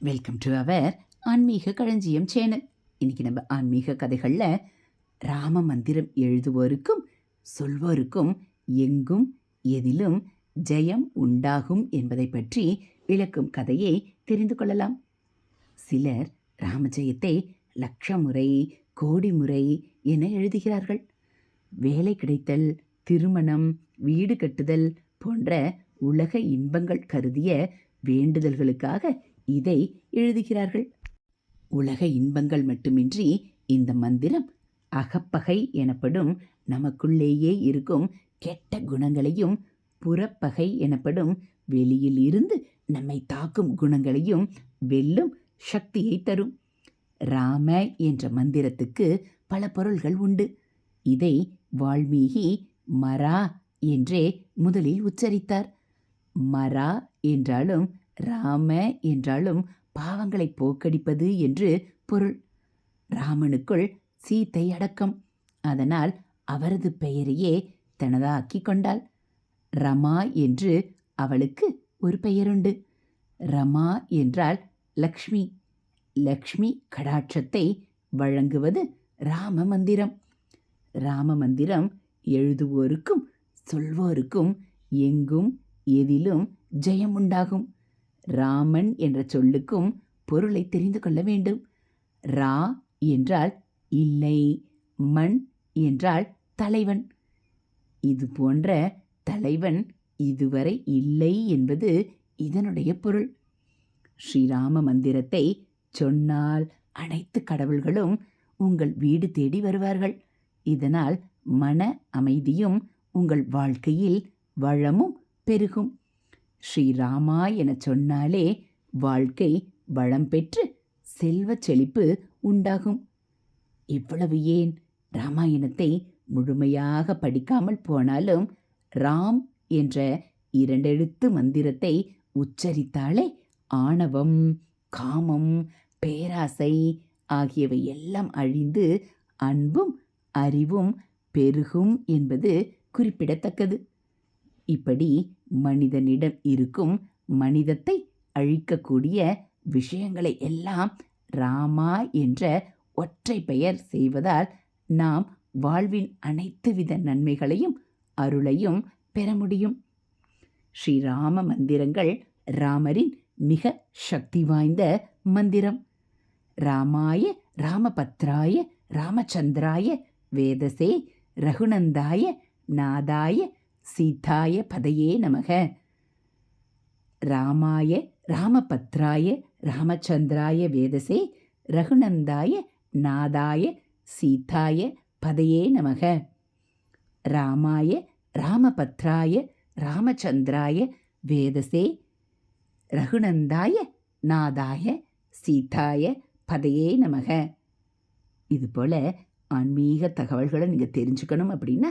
Welcome to our ஆன்மீக களஞ்சியம் channel இன்னைக்கு நம்ம ஆன்மீக கதைகளில் ராம மந்திரம் எழுதுவோருக்கும் சொல்வோருக்கும் எங்கும் எதிலும் ஜெயம் உண்டாகும் என்பதை பற்றி விளக்கும் கதையை தெரிந்து கொள்ளலாம். சிலர் ராமஜெயத்தை லட்ச முறை கோடி முறை என எழுதுகிறார்கள். வேலை கிடைத்தல் திருமணம் வீடு கட்டுதல் போன்ற உலக இன்பங்கள் கருதிய வேண்டுதல்களுக்காக இதை எழுதுகிறார்கள். உலக இன்பங்கள் மட்டுமின்றி இந்த மந்திரம் அகப்பகை எனப்படும் நமக்குள்ளேயே இருக்கும் கெட்ட குணங்களையும் புறப்பகை எனப்படும் வெளியில் இருந்து நம்மை தாக்கும் குணங்களையும் வெல்லும் சக்தியை தரும். ராம என்ற மந்திரத்துக்கு பல பொருள்கள் உண்டு. இதை வால்மீகி மரா என்றே முதலில் உச்சரித்தார். மரா என்றாலும் ராம என்றாலும் பாவங்களை போக்கடிப்பது என்று பொருள். ராமனுக்குள் சீத்தை அடக்கம். அதனால் அவரது பெயரையே தனதாக்கி கொண்டாள். ரமா என்று அவளுக்கு ஒரு பெயருண்டு. ரமா என்றால் லக்ஷ்மி. லக்ஷ்மி கடாட்சத்தை வழங்குவது ராம மந்திரம். ராம மந்திரம் எழுதுவோருக்கும் சொல்வோருக்கும் எங்கும் எதிலும் ஜெயம் உண்டாகும் ராமன் என்ற சொல்லுக்கும் பொருளை தெரிந்து கொள்ள வேண்டும். ரா என்றால் இல்லை மண் என்றால் தலைவன். இது போன்ற தலைவன் இதுவரை இல்லை என்பது இதனுடைய பொருள். ஸ்ரீராம மந்திரத்தை சொன்னால் அனைத்து கடவுள்களும் உங்கள் வீடு தேடி வருவார்கள். இதனால் மன அமைதியும் உங்கள் வாழ்க்கையில் வளமும் பெருகும். ஸ்ரீராமா என சொன்னாலே வாழ்க்கை வளம் பெற்று செல்வச் செழிப்பு உண்டாகும். இவ்வளவு ஏன்? ராமாயணத்தை முழுமையாக படிக்காமல் போனாலும் ராம் என்ற இரண்டெழுத்து மந்திரத்தை உச்சரித்தாலே ஆணவம் காமம் பேராசை ஆகியவை எல்லாம் அழிந்து அன்பும் அறிவும் பெருகும் என்பது குறிப்பிடத்தக்கது. இப்படி மனிதனிடம் இருக்கும் மனிதத்தை அழிக்கக்கூடிய விஷயங்களை எல்லாம் ராமா என்ற ஒற்றை பெயர் செய்வதால் நாம் வாழ்வின் அனைத்து வித நன்மைகளையும் அருளையும் பெற முடியும். ஸ்ரீராம மந்திரங்கள் ராமரின் மிக சக்தி வாய்ந்த மந்திரம். ராமாய ராமபத்ராய ராமச்சந்திராய வேதசே ரகுநந்தாய நாதாய சீதாய பதையே நமக. ராமாய ராமபத்ராய ராமச்சந்திராய வேதசே ரகுநந்தாய நாதாய சீதாய பதையே நமக. ராமாய ராமபத்ராய ராமச்சந்திராய வேதசே ரகுநந்தாய நாதாய சீதாய பதையே நமக. இது போல் ஆன்மீக தகவல்களை நீங்கள் தெரிஞ்சுக்கணும் அப்படின்னா